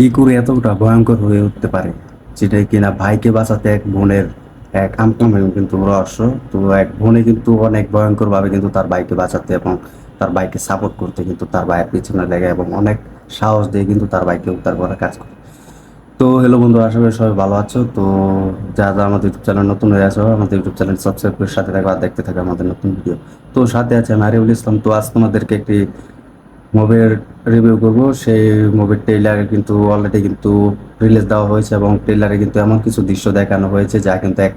কি করে এতটা ভয়ঙ্কর হয়ে উঠতে পারে? যেটা কিনা ভাইকে বাঁচাতে এক বোনের এক আমকাম কিন্তু রহস্য। তো এক বোনে কিন্তু অনেক ভয়ঙ্কর ভাবে কিন্তু তার ভাইকে বাঁচাতে এবং তার ভাইকে সাপোর্ট করতে কিন্তু তার ভাইয়ের পিছনে লেগে এবং অনেক সাহস দিয়ে কিন্তু তার ভাইকে উদ্ধার করার কাজ করে। তো হ্যালো বন্ধু, আশা করি সবাই ভালো আছো। তো যা যা আমাদের ইউটিউব চ্যানেল নতুন হয়ে আছো, আমাদের ইউটিউব চ্যানেল সাবস্ক্রাইব করে সাথে থাকো আর দেখতে থাকো আমাদের নতুন ভিডিও তো সাথে আছে আমি আরিউল ইসলাম। তো আজ তোমাদেরকে একটি মুভির রিভিউ করব। সেই মুভির ট্রেলারে কিন্তু অলরেডি কিন্তু রিলিজ দেওয়া হয়েছে এবং ট্রেলারে কিন্তু এমন কিছু দৃশ্য দেখানো হয়েছে যা কিন্তু এক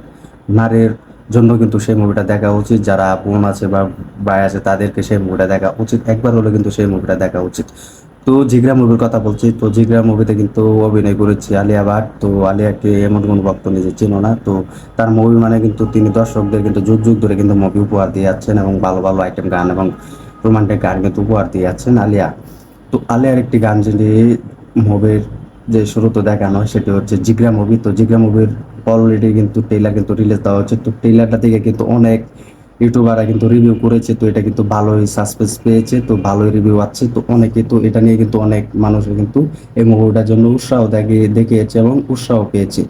নারীর জন্য কিন্তু সেই মুভিটা দেখা উচিত। যারা বোন আছে বা ভাই আছে, তাদেরকে সেই মুভিটা দেখা উচিত। একবার হলে কিন্তু সেই মুভিটা দেখা উচিত। তো জিগরা মুভির কথা বলছি, তো জিগরা মুভিতে কিন্তু অভিনয় করেছে আলিয়া ভাট। তো আলিয়াকে এমন কোনো ভক্ত নিজে চিনো না। তো তার মুভি মানে কিন্তু তিনি দর্শকদের কিন্তু যুগ যুগ ধরে কিন্তু মুভি উপহার দিয়ে যাচ্ছেন এবং ভালো ভালো আইটেম গান এবং রোমান্টিক গান কিন্তু উপহার দিয়ে যাচ্ছেন আলিয়া। তো আলিয়ার একটি গান যিনি মুভির যে শুরুতে দেখানো হয়, সেটি হচ্ছে জিগরা মুভি। তো জিগরা মুভির অলরেডি কিন্তু ট্রেলার কিন্তু রিলিজ দেওয়া হচ্ছে তো ট্রেলারটা থেকে কিন্তু অনেক ইউটিউবাররা কিন্তু রিভিউ করেছে। তো এটা কিন্তু ভালোই সাসপেন্স পেয়েছে, তো ভালোই রিভিউ আছে। তো অনেকে তো এটা নিয়ে কিন্তু অনেক মানুষ কিন্তু এই মুভিটার জন্য উৎসাহ দেখে দেখিয়েছে এবং উৎসাহ পেয়েছে।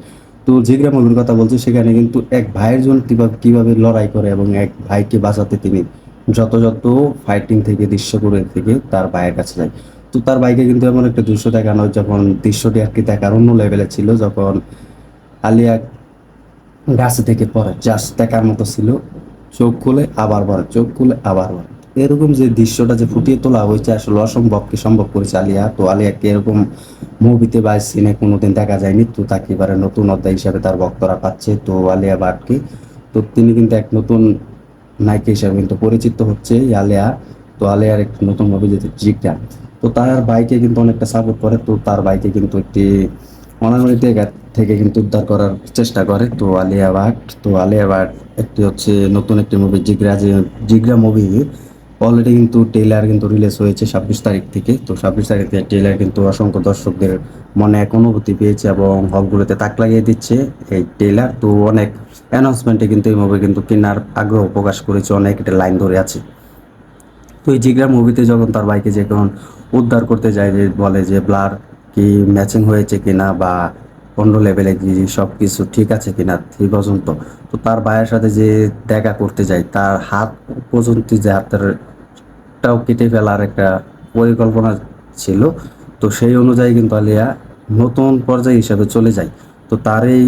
তো জিগরা মুভির কথা বলছি, সেখানে কিন্তু এক ভাইয়ের জন্য কীভাবে কীভাবে লড়াই করে এবং এক ভাইকে বাঁচাতে তিনি যত যত ফাইটিং থেকে দৃশ্য করে থেকে তার ভাইয়ের কাছে যায়। তো তার ভাইকে কিন্তু এমন একটা দৃশ্য দেখানো, যখন দৃশ্যটি আর কি দেখার অন্য লেভেলে ছিল, যখন আলিয়া গাছে থেকে পড়ে জাস্ট দেখার মতো ছিল। চোখ খুলে আবার পড়ে, চোখ খুলে আবার পড়ে। এরকম যে দৃশ্যটা যে ফুটিয়ে তোলা হয়েছে, আসলে অসম্ভবকে সম্ভব করেছে আলিয়া। তো আলিয়াকে এরকম মুভিতে বা সিনে কোনোদিন দেখা যায়নি। তো তাকে এবারে নতুন অধ্যায় হিসাবে তার ভক্তরা পাচ্ছে। তো আলিয়া ভাটকে তো তিনি কিন্তু এক নতুন নায়িকা হিসাবে কিন্তু পরিচিত হচ্ছে আলেয়া। তো আলেয়ার একটি নতুন মুভি যেতে জিগরা তো তার বাইকে কিন্তু অনেকটা সাপোর্ট করে, তো তার বাইকে কিন্তু একটি অনাগরিক থেকে কিন্তু উদ্ধার করার চেষ্টা করে, তো আলিয়া ভাট। তো আলিয়া ভাট একটি হচ্ছে নতুন একটি মুভি জিগরা যে, জিগরা মুভি অলরেডি কিন্তু ট্রেলার কিন্তু রিলিজ হয়েছে ছাব্বিশ তারিখ থেকে। তো ছাব্বিশ তারিখ থেকে ট্রেলার কিন্তু অসংখ্য দর্শকদের মনে এক অনুভূতি পেয়েছে এবং হলগুলোতে তাক লাগিয়ে দিচ্ছে এই ট্রেলার তো অনেক অ্যানাউন্সমেন্টে কিন্তু এই মুভি কিন্তু কেনার আগ্রহ প্রকাশ করেছে, অনেক এটা লাইন ধরে আছে। তো এই জিগরা মুভিতে যখন তার বাইকে যখন উদ্ধার করতে যায়, যে বলে যে, ব্লার, কি ম্যাচিং হয়েছে কিনা বা অন্য লেভেলে কি সব কিছু ঠিক আছে কিনা এই পর্যন্ত? তো তার ভাইয়ের সাথে যে দেখা করতে যায়, তার হাত পর্যন্ত যে হাতেরটাও কেটে ফেলার একটা পরিকল্পনা ছিল। তো সেই অনুযায়ী কিন্তু আলিয়া নতুন পর্যায় হিসাবে চলে যায়। তো তার এই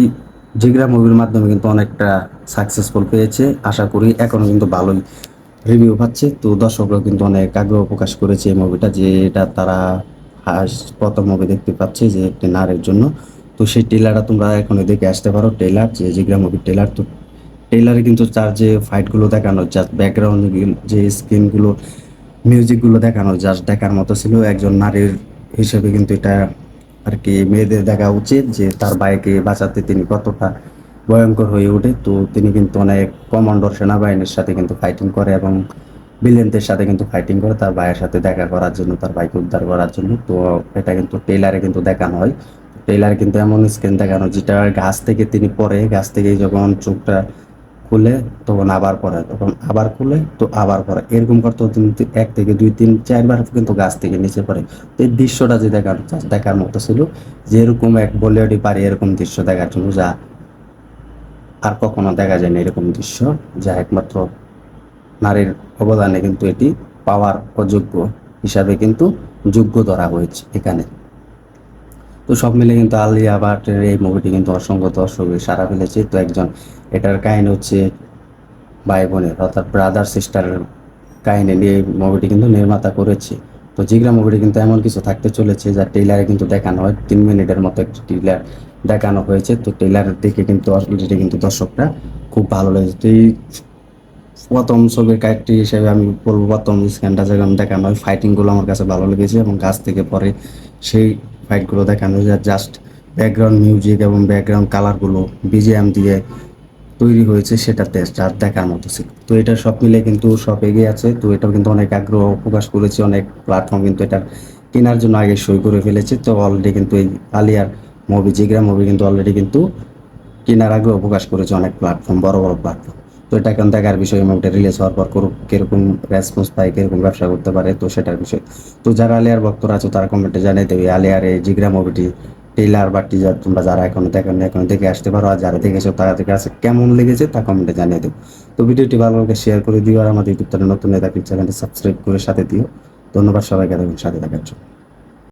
জিগরা মুভির মাধ্যমে কিন্তু অনেকটা সাকসেসফুল পেয়েছে। আশা করি এখনও কিন্তু ভালোই রিভিউ পাচ্ছে। তো দর্শকরা কিন্তু অনেক আগ্রহ প্রকাশ করেছে এই মুভিটা যে এটা তারা প্রথম মুভি দেখতে পাচ্ছে যে একটি নারীর জন্য। তো সেই ট্রেলারটা তোমরা এখনই দেখে আসতে পারো। টেলার যে জিগরা মুভির টেলার তো ট্রেলারে কিন্তু তার যে ফাইটগুলো দেখানো যার ব্যাকগ্রাউন্ড যে স্ক্রিনগুলো মিউজিকগুলো দেখানো জাস্ট দেখার মতো ছিল। একজন নারীর হিসেবে কিন্তু এটা আর কি মেয়েদের দেখা উচিত যে তার ভাইকে বাঁচাতে তিনি কতটা ভয়ঙ্কর হয়ে ওঠে। তো তিনি কিন্তু অনেক কমান্ডর সেনাবাহিনীর সাথে কিন্তু ফাইটিং করে এবং ভিলেনদের সাথে কিন্তু ফাইটিং করে তার ভাইয়ের সাথে দেখা করার জন্য, তার ভাইকে উদ্ধার করার জন্য। তো এটা কিন্তু ট্রেলারে কিন্তু দেখানো হয়। ট্রেলারে কিন্তু এমন স্ক্রিন দেখানো, যেটা গাছ থেকে তিনি পরে, গাছ থেকে যখন চোখটা খুলে তখন আবার পরে, তখন আবার খুলে, তো আবার পরে। এরকম করতে কিন্তু এক থেকে দুই, তিন, চারবার কিন্তু গাছ থেকে নিচে পড়ে। তো এই দৃশ্যটা যে দেখার দেখার মতো ছিল যে এরকম এক বলিউডি পারি এরকম দৃশ্য দেখার জন্য যা, আর কখনো দেখা যায় না এরকম দৃশ্য, যা একমাত্র নারীর অবদানে কিন্তু এটি পাওয়ার অযোগ্য হিসাবে কিন্তু যোগ্য ধরা হয়েছে এখানে। তো সব মিলে কিন্তু আলিয়া ভাটের এই মুভিটি কিন্তু অসংখ্য দর্শকের সারা ফেলেছে। তো একজন এটার কাহিনী হচ্ছে ভাই বোনের, অর্থাৎ ব্রাদার সিস্টারের কাহিনী নিয়ে মুভিটি কিন্তু নির্মাতা করেছে। তো জিগরা মুভিটি কিন্তু এমন কিছু থাকতে চলেছে যা ট্রেলারে কিন্তু দেখানো হয়। তিন মিনিটের মতো একটি ট্রেলার দেখানো হয়েছে। তো ট্রেলার দেখে কিন্তু অলরেডি কিন্তু দর্শকরা খুব ভালো লেগেছে। তো এই প্রথম ছবির ক্যারেক্টার হিসেবে আমি বলব, প্রথম স্ক্যানটা যখন দেখানো হয় ফাইটিংগুলো আমার কাছে ভালো লেগেছে এবং গাছ থেকে পরে সেই ফাইটগুলো দেখানো যায় জাস্ট ব্যাকগ্রাউন্ড মিউজিক এবং ব্যাকগ্রাউন্ড কালারগুলো বিজিএম দিয়ে তৈরি হয়েছে সেটা টেস্ট আর দেখার মতো ছিল। তো এটা সব মিলে কিন্তু সব এগিয়ে আছে। তো এটাও কিন্তু অনেক আগ্রহ প্রকাশ করেছে, অনেক প্ল্যাটফর্ম কিন্তু এটা কেনার জন্য আগে সই করে ফেলেছে। তো অলরেডি কিন্তু এই আলিয়ার মুভি জিগরা মুভি কিন্তু অলরেডি কিন্তু কেনার আগ্রহ প্রকাশ করেছে অনেক প্ল্যাটফর্ম বড় বড় প্ল্যাটফর্ম তো এটা এখন দেখার বিষয় মুভিটা রিলিজ হওয়ার পর করুক, কীরকম রেসপন্স পায়, কীরকম ব্যবসা করতে পারে, তো সেটার বিষয়। তো যারা আলিয়ার ভক্তরা আছে, তারা কমেন্টে জানিয়ে দেবে আলিয়ার জিগরা মুভিটি টেলার বা টিজার তোমরা যারা এখনও দেখেন এখন দেখে আসতে পারো, আর যারা দেখেছ তাদের কাছে কেমন লেগেছে, তা কমেন্টে জানিয়ে দেবো। তো ভিডিওটি ভালো লাগে শেয়ার করে দিও, আর আমাদের ইউটিউব চ্যানেল নতুন নেতা চ্যানেলটি সাবস্ক্রাইব করে সাথে দিও। ধন্যবাদ সবাইকে দেখুন সাথে দেখার জন্য।